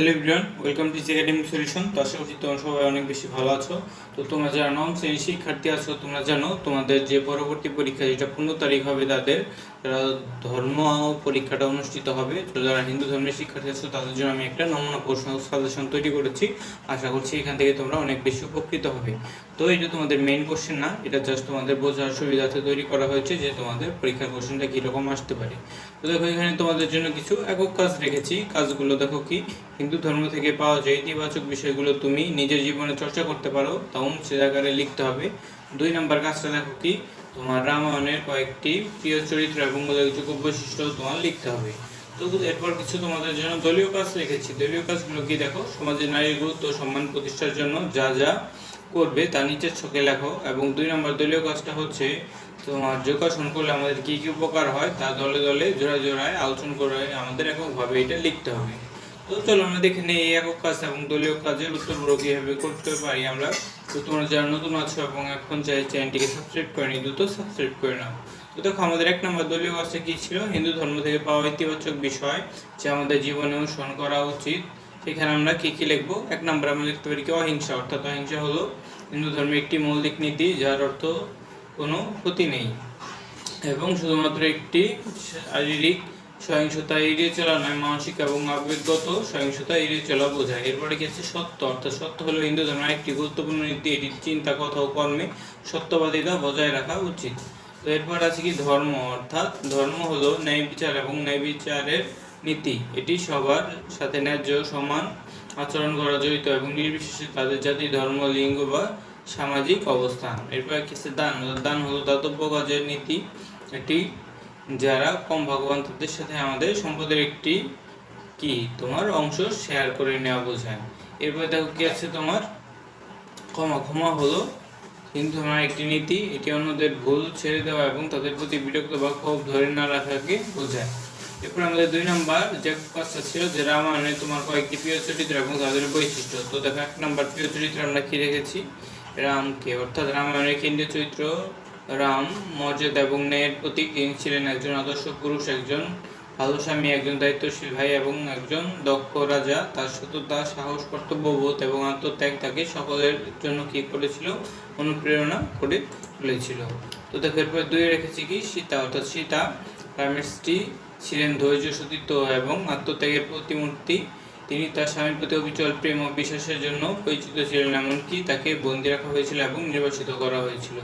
Hello everyone welcome to academic solution তো আশা করছি তোমরা সবাই অনেক বেশি ভালো আছো। তো তোমরা যারা নবম শ্রেণির শিক্ষার্থী আছো, তোমরা জানো, তোমাদের যে পরবর্তী পরীক্ষা, যেটা পনেরো তারিখ হবে তাদের, তারা ধর্ম পরীক্ষাটা অনুষ্ঠিত হবে। তো যারা হিন্দু ধর্মের শিক্ষার্থী আছো, তাদের জন্য আমি একটা নমুনা প্রশ্ন সাজেশন তৈরি করেছি। আশা করছি এখান থেকে তোমরা অনেক বেশি উপকৃত হবে। তো এটা তোমাদের মেইন কোশ্চেন না, এটা জাস্ট তোমাদের বোঝার সুবিধার্থে তৈরি করা হয়েছে যে তোমাদের পরীক্ষার কোশ্চেনটা কীরকম আসতে পারে। তো দেখো, এখানে তোমাদের জন্য কিছু একক কাজ রেখেছি। কাজগুলো দেখো কি হিন্দু ধর্ম থেকে পাওয়া যায় ইতিবাচক বিষয়গুলো তুমি নিজের জীবনে চর্চা করতে পারো তাও সে জায়গায় লিখতে হবে। দুই নম্বর কাজটা দেখো কি, তোমার রামায়ণের কয়েকটি প্রিয় চরিত্র এবং উল্লেখযোগ্য বৈশিষ্ট্য তোমার লিখতে হবে। তো এরপর কিছু তোমাদের জন্য দলীয় কাজ রেখেছি। দলীয় কাজগুলো কি দেখো, সমাজে নারীর গুরুত্ব, সম্মান, প্রতিষ্ঠার জন্য যা যা করবে তা নিচের ছকে লেখো। এবং দুই নম্বর দলীয় কাজটা হচ্ছে তোমার যোগাসন করলে আমাদের কী কী উপকার হয় তা দলে দলে জোড়ায় জোড়ায় আলোচনা করে আমাদের এককভাবে এটা লিখতে হবে। তো চলো, আমরা দেখে নিই এই একক কাজ এবং দলীয় কাজের উত্তরগুলো কীভাবে করতে পারি আমরা। তো তোমরা যারা নতুন আছো এবং এখন চাই চ্যানেলটিকে সাবস্ক্রাইব করে নি দ্রুত সাবস্ক্রাইব করে নাও। তো দেখো, আমাদের এক নম্বর দলীয় কাজটা কি ছিল? হিন্দু ধর্ম থেকে পাওয়া ইতিবাচক বিষয় যে আমাদের জীবনে অনুসরণ করা উচিত। সেখানে আমরা কি কি লিখব? এক নম্বর আমরা লিখতে পারি কি? অহিংসা, অর্থাৎ অহিংসা হলো হিন্দু ধর্মের একটি মৌলিক নীতি যার অর্থ কোনো ক্ষতি নেই। এবং শুধুমাত্র একটি শারীরিক সহিংসতা এড়িয়ে চলা নয়, মানসিক এবং আবেগগত সহিংসতা এড়িয়ে চলা বোঝায়। এরপরে আছে সত্য, অর্থাৎ সত্য হলো হিন্দু ধর্মের একটি গুরুত্বপূর্ণ নীতি। এটির চিন্তা, কথা ও কর্মে সত্যবাদিতা বজায় রাখা উচিত। তো এরপর আছে কি ধর্ম, অর্থাৎ ধর্ম হলো ন্যায় বিচার এবং ন্যায় বিচারের নীতি। এটি সবার সাথে ন্যায্য, সমান আচরণ করা জড়িত এবং নির্বিশেষে তাদের জাতি, ধর্ম, লিঙ্গ বা সামাজিক অবস্থান। এরপর কিছু দান। দান হলো দাতব্য কাজের নীতি। এটি যারা কম ভাগ্যবান তাদের সাথে আমাদের সম্পদের একটি কি, তোমার অংশ শেয়ার করে নেওয়া বোঝায়। এরপর দেখো কি আছে তোমার? ক্ষমা ক্ষমা হলো হিন্দু ধর্মের একটি নীতি, এটি অন্যদের ভুল ছেড়ে দেওয়া এবং তাদের প্রতি বিরক্ত বা ক্ষোভ ধরে না রাখাকে বোঝায়। এরপর আমাদের দুই নাম্বার, যে কাজটা ছিল যে রামায়ণে তোমার কয়েকটি প্রিয় চরিত্র এবং তাদের বৈশিষ্ট্য। তো দেখো এক নাম্বার প্রিয় চরিত্র আমরা কি রেখেছি? রামকে, অর্থাৎ রামায়ণের কেন্দ্রীয় চরিত্র রাম, মর্যাদা এবং ন্যায়ের প্রতীক। তিনি ছিলেন একজন আদর্শ পুরুষ, একজন ভালো স্বামী একজন দায়িত্বশীল ভাই এবং একজন দক্ষ রাজা। তার সততা, সাহস, কর্তব্যবোধ এবং আত্মত্যাগ তাকে সকলের জন্য কি করেছিল? অনুপ্রেরণা করে তুলেছিল। তো দেখো, এরপর দুই রেখেছি কি? সীতা, অর্থাৎ সীতা, রামের স্ত্রী ছিলেন ধৈর্য, সতীত্ব এবং আত্মত্যাগের প্রতিমূর্তি। তিনি তার স্বামীর প্রতি অবিচল প্রেম ও বিশ্বাসের জন্য পরিচিত ছিলেন, এমনকি তাকে বন্দি রাখা হয়েছিল এবং নির্বাসিত করা হয়েছিল।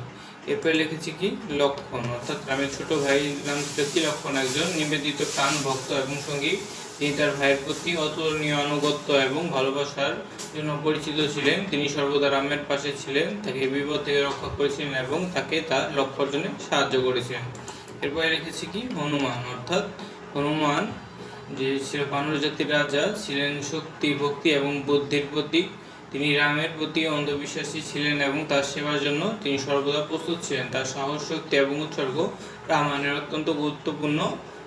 এরপরে লিখেছি কি? লক্ষণ। অর্থাৎ রামের ছোট ভাই নাম ছিল কি? লক্ষণ। একজন নিবেদিত প্রাণ, ভক্ত এবং সঙ্গী। তিনি তার ভাইয়ের প্রতি অতুলনীয়, আনুগত্য এবং ভালোবাসার জন্য পরিচিত ছিলেন। তিনি সর্বদা রামের পাশে ছিলেন, তাকে বিপদ থেকে রক্ষা করেছিলেন এবং তাকে তার লক্ষ্য অর্জনে সাহায্য করেছিলেন এরপরে লিখেছি কি? হনুমান। অর্থাৎ হনুমান, যে ছিল বানর জাতির রাজা, ছিলেন শক্তি, ভক্তি এবং বুদ্ধির প্রতীক। তিনি রামের প্রতি অন্ধবিশ্বাসী ছিলেন এবং তার সেবার জন্য তিনি সর্বদা প্রস্তুত ছিলেন। তার সাহস, শক্তি এবং উৎসর্গ রামায়ণের অত্যন্ত গুরুত্বপূর্ণ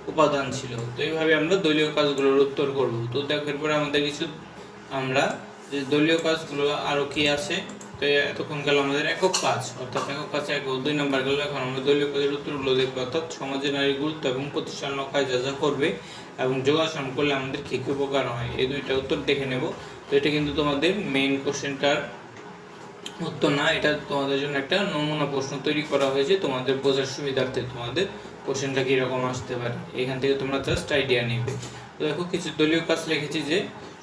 উপাদান ছিল। তো এইভাবে আমরা দলীয় কাজগুলোর উত্তর করব। তো দেখো, এরপরে আমাদের কিছু আমরা যে দলীয় কাজগুলো আরও কি আছে। তো এতক্ষণ গেল আমাদের একক কাজ। অর্থাৎ একক কাজ একক দুই নম্বর গেল। এখন আমরা দলীয় কাজের উত্তরগুলো দেখব। অর্থাৎ সমাজে নারীর গুরুত্ব এবং প্রতিষ্ঠান রক্ষায় যা যা করবে এবং যোগাসন করলে আমাদের কী কী উপকার হয়। এই দুইটা উত্তর দেখে নেব। তো এটা কিন্তু তোমাদের মেইন কোশ্চেনটার উত্তর না, এটা তোমাদের জন্য একটা নমুনা প্রশ্ন তৈরি করা হয়েছে। তোমাদের বোঝার সুবিধার্থে তোমাদের কোশ্চেনটা কীরকম আসতে পারে, এখান থেকে তোমরা জাস্ট আইডিয়া নেবে। তো দেখো, কিছু দলীয় কাজ লিখেছি যে,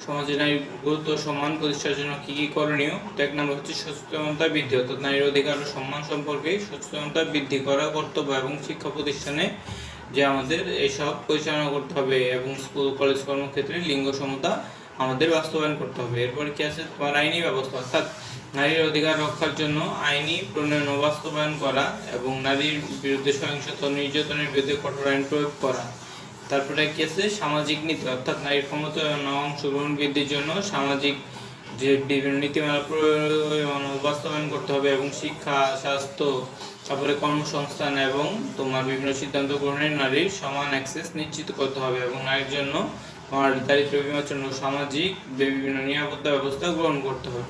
সমাজে নারীর গুরুত্ব সম্মান প্রতিষ্ঠার জন্য কী কী করণীয়? তো এক নম্বর হচ্ছে সচেতনতা বৃদ্ধি, অর্থাৎ নারীর অধিকার ও সম্মান সম্পর্কে সচেতনতা বৃদ্ধি করা, কর্তব্য এবং শিক্ষা প্রতিষ্ঠানে যে আমাদের এইসব পরিচালনা করতে হবে এবং স্কুল, কলেজ কর্মক্ষেত্রে লিঙ্গ সমতা আমাদের বাস্তবায়ন করতে হবে। এরপরে কি আছে? তোমার আইনি ব্যবস্থা, অর্থাৎ নারীর অধিকার রক্ষার জন্য আইনি প্রণয়ন বাস্তবায়ন করা এবং নারীর বিরুদ্ধে সহিংসতা নির্যাতনের বিরুদ্ধে কঠোর আইন প্রয়োগ করা। তারপরে কি আছে? সামাজিক নীতি, অর্থাৎ নারীর ক্ষমতায়ন ও অংশগ্রহণ বৃদ্ধির জন্য সামাজিক যে বিভিন্ন নীতিমালা বাস্তবায়ন করতে হবে এবং শিক্ষা, স্বাস্থ্য, তারপরে কর্মসংস্থান এবং তোমার বিভিন্ন সিদ্ধান্ত গ্রহণে নারীর সমান অ্যাক্সেস নিশ্চিত করতে হবে এবং নারীর জন্য তোমার দারিদ্র বিমোচন ও সামাজিক, বিভিন্ন নিরাপত্তা ব্যবস্থা গ্রহণ করতে হবে।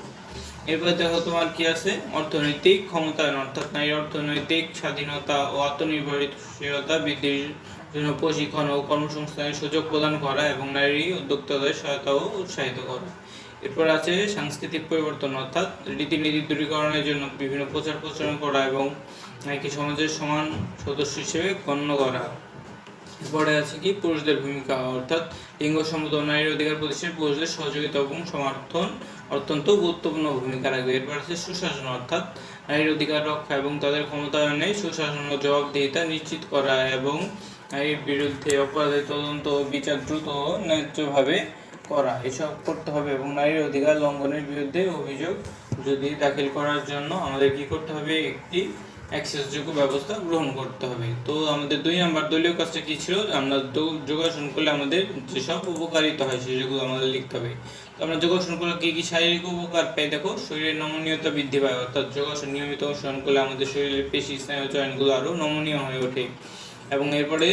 এরপর দেখো তোমার কি আছে? অর্থনৈতিক ক্ষমতায়ন, অর্থাৎ নারীর অর্থনৈতিক স্বাধীনতা ও আত্মনির্ভরশীলতা বৃদ্ধির জন্য প্রশিক্ষণ ও কর্মসংস্থানের সুযোগ প্রদান করা এবং নারী উদ্যোক্তাদের সহায়তা ও উৎসাহিত করা। এরপর আছে সাংস্কৃতিক পরিবর্তন, অর্থাৎ রীতিনীতি দূরীকরণের জন্য বিভিন্ন প্রচার প্রচারণ করা এবং নাকি সমাজের সমান সদস্য হিসেবে গণ্য করা। এরপরে আছে কি? পুরুষদের ভূমিকা, অর্থাৎ লিঙ্গ সমতা নারীর অধিকার প্রতিষ্ঠায় পুরুষদের সহযোগিতা এবং সমর্থন অত্যন্ত গুরুত্বপূর্ণ ভূমিকা রাখবে। এরপর আছে সুশাসন, অর্থাৎ নারীর অধিকার রক্ষা এবং তাদের ক্ষমতায়নে সুশাসন ও জবাবদিহিতা নিশ্চিত করা এবং নারীর বিরুদ্ধে অপরাধের তদন্ত ও বিচার দ্রুত ন্যায্যভাবে করা। এসব করতে হবে এবং নারীর অধিকার লঙ্ঘনের বিরুদ্ধে অভিযোগ যদি দাখিল করার জন্য আমাদের কি করতে হবে? একটি অ্যাক্সেসযোগ্য ব্যবস্থা গ্রহণ করতে হবে। তো আমাদের দুই নাম্বার দলীয় কাজটা কী ছিল? আমরা যোগাসন করলে আমাদের যেসব উপকারিতা হয় সেগুলো আমাদের লিখতে হবে। তো আমরা যোগাসন করলে কী কী শারীরিক উপকার পাই? দেখো শরীরের নমনীয়তা বৃদ্ধি পায়, অর্থাৎ যোগাসন, নিয়মিত অনুসরণ করলে আমাদের শরীরের পেশি, স্নায়ু চয়নগুলো আরও নমনীয় হয়ে ওঠে। এবং এরপরে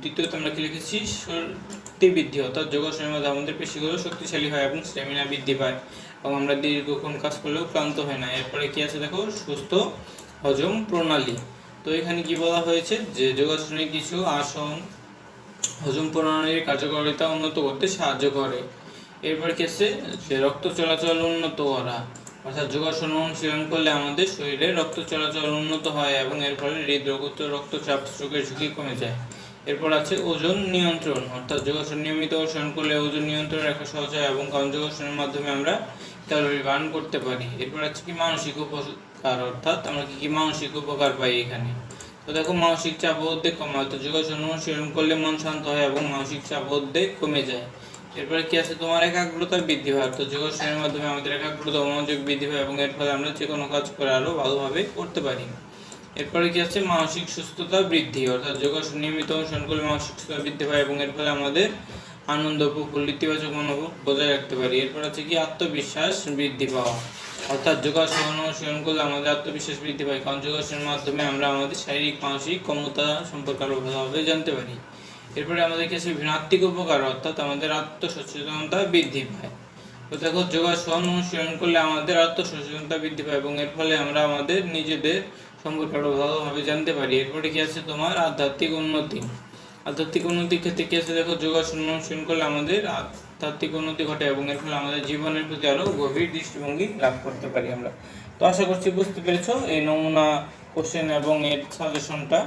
দ্বিতীয়ত আমরা কি লিখেছি? শক্তি বৃদ্ধি, অর্থাৎ যোগাসনের মধ্যে আমাদের পেশিগুলো শক্তিশালী হয় এবং স্ট্যামিনা বৃদ্ধি পায়। এবং আমরা দীর্ঘক্ষণ কাজ করলেও ক্লান্ত হয় না। এরপরে কী আছে দেখো? সুস্থ হজম প্রণালী। তো এখানে কি বলা হয়েছে? যে যোগাসনে কিছু আসন হজম প্রণালীর কার্যকারিতা উন্নত করতে সাহায্য করে। এরপর কি আছে যে রক্ত চলাচল উন্নত করা, অর্থাৎ যোগাসন অনুশীলন করলে আমাদের শরীরে রক্ত চলাচল উন্নত হয় এবং এর ফলে হৃদরোগ রক্তচাপ, স্ট্রোকের ঝুঁকি কমে যায়। এরপর আছে ওজন নিয়ন্ত্রণ, অর্থাৎ যোগাসন নিয়মিত অনুসরণ করলে ওজন নিয়ন্ত্রণ রাখা সহজ হয় এবং কারণ যোগাসনের মাধ্যমে আমরা ক্যালোরি বার্ন করতে পারি। এরপর আছে কি মানসিক উপকার অর্থাৎ আমরা কি কি মানসিক উপকার পাই এখানে? তো দেখো, মানসিক চাপ উদ্বেগ কমায় তো যোগাসন অনুশীলন করলে মন শান্ত হয় এবং মানসিক চাপ ও কমে যায়। এরপরে কি আছে? তোমার একাগ্রতা বৃদ্ধি হয় তো যোগাসনের মাধ্যমে আমাদের একাগ্রতা মনোযোগ বৃদ্ধি হয় এবং এর ফলে আমরা যে কোনো কাজ করে আরও ভালোভাবে করতে পারি। এরপরে কি আছে? মানসিক সুস্থতা বৃদ্ধি, অর্থাৎ যোগাসন নিয়মিত অনুসরণ করলে মানসিক সুস্থতা বৃদ্ধি পায় এবং এর ফলে আমাদের আনন্দ উপকূল ইতিবাচক মনোভাব বজায় রাখতে পারি। এরপর আছে কি? আত্মবিশ্বাস বৃদ্ধি পাওয়া। অর্থাৎ যোগাসন অনুসরণ করলে আমাদের আত্মবিশ্বাস বৃদ্ধি পায়। কারণ যোগাসনের মাধ্যমে আমরা আমাদের শারীরিক, মানসিক ক্ষমতা সম্পর্কে আরও ভালোভাবে জানতে পারি। এরপরে আমাদের কাছে আত্মিক উপকার, অর্থাৎ আমাদের আত্মসচেতনতা বৃদ্ধি পায়। তো দেখো, যোগাসন অনুশীলন করলে আমাদের আত্মসচেতনতা বৃদ্ধি পায় এবং এর ফলে আমরা আমাদের নিজেদের সম্পর্কে আরও ভালোভাবে জানতে পারি। এরপরে কী আছে তোমার? আধ্যাত্মিক উন্নতি। আধ্যাত্মিক উন্নতির ক্ষেত্রে কী আছে? দেখো, যোগাসন অনুশীলন করলে আমাদের আধ্যাত্মিক উন্নতি ঘটে এবং এর ফলে আমাদের জীবনের প্রতি আরও গভীর দৃষ্টিভঙ্গি লাভ করতে পারি আমরা। তো আশা করছি বুঝতে পেরেছ এই নমুনা কোশ্চেন এবং এর সাজেশনটা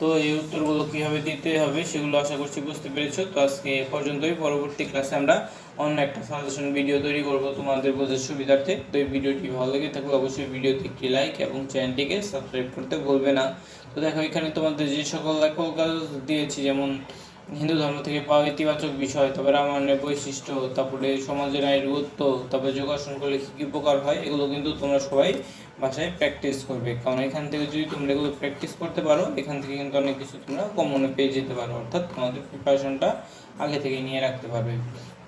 তো এই উত্তরগুলো কীভাবে দিতে হবে সেগুলো আশা করছি বুঝতে পেরেছ। তো আজকে এ পর্যন্তই। পরবর্তী ক্লাসে আমরা অন্য একটা সাজেশন ভিডিও তৈরি করব তোমাদের বোঝার সুবিধার্থে। তো এই ভিডিওটি ভালো লেগে থাকলে অবশ্যই ভিডিওতে একটি লাইক এবং চ্যানেলটিকে সাবস্ক্রাইব করতে ভুলবে না। তো দেখো, এখানে তোমাদের যে সকল লেখক দিয়েছি, যেমন হিন্দু ধর্ম থেকে পাওয়া ইতিবাচক বিষয় তারপরে রামায়ণের বৈশিষ্ট্য, তারপরে সমাজের আয়ের গুরুত্ব, তারপরে যোগাসন করলে কী কী উপকার হয়, এগুলো কিন্তু তোমরা সবাই বাসায় প্র্যাকটিস করবে। কারণ এখান থেকে যদি তোমরা এগুলো প্র্যাকটিস করতে পারো, এখান থেকে কিন্তু অনেক কিছু তোমরা কমনে পেয়ে যেতে পারো, অর্থাৎ তোমাদের প্রিপারেশনটা আগে থেকে নিয়ে রাখতে পারবে।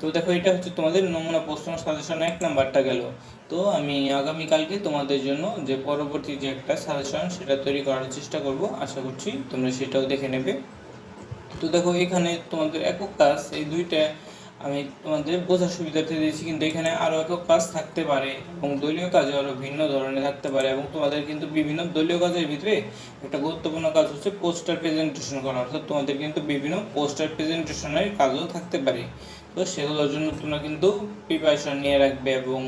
তো দেখো, এটা হচ্ছে তোমাদের নমুনা প্রশ্ন সাজেশন এক নাম্বারটা গেল। তো আমি আগামীকালকে তোমাদের জন্য যে পরবর্তী যে একটা সাজেশন সেটা তৈরি করার চেষ্টা করব। আশা করছি তোমরা সেটাও দেখে নেবে। তো দেখো, এখানে তোমাদের একক কাজ, এই দুইটা আমি তোমাদের বোঝার সুবিধার্থে দিয়েছি, কিন্তু এখানে আরও একক কাজ থাকতে পারে এবং দলীয় কাজে আরও ভিন্ন ধরনের থাকতে পারে এবং তোমাদের কিন্তু বিভিন্ন দলীয় কাজের ভিতরে একটা গুরুত্বপূর্ণ কাজ হচ্ছে পোস্টার প্রেজেন্টেশন করা, অর্থাৎ তোমাদের কিন্তু বিভিন্ন পোস্টার প্রেজেন্টেশনের কাজও থাকতে পারে। তো সেগুলোর জন্য তোমরা কিন্তু প্রিপারেশন নিয়ে রাখবে এবং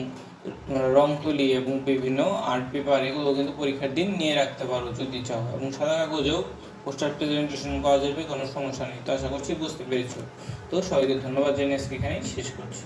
রং তুলি এবং বিভিন্ন আর্ট পেপার এগুলো কিন্তু পরীক্ষার দিন নিয়ে রাখতে পারো যদি চাও এবং সাদা কাগজেও পোস্টার প্রেজেন্টেশন করা যাবে, কোনো সমস্যা নেই। তো আশা করছি বুঝতে পেরেছ। তো সবাইকে ধন্যবাদ জানিয়ে আজকে এখানেই শেষ করছি।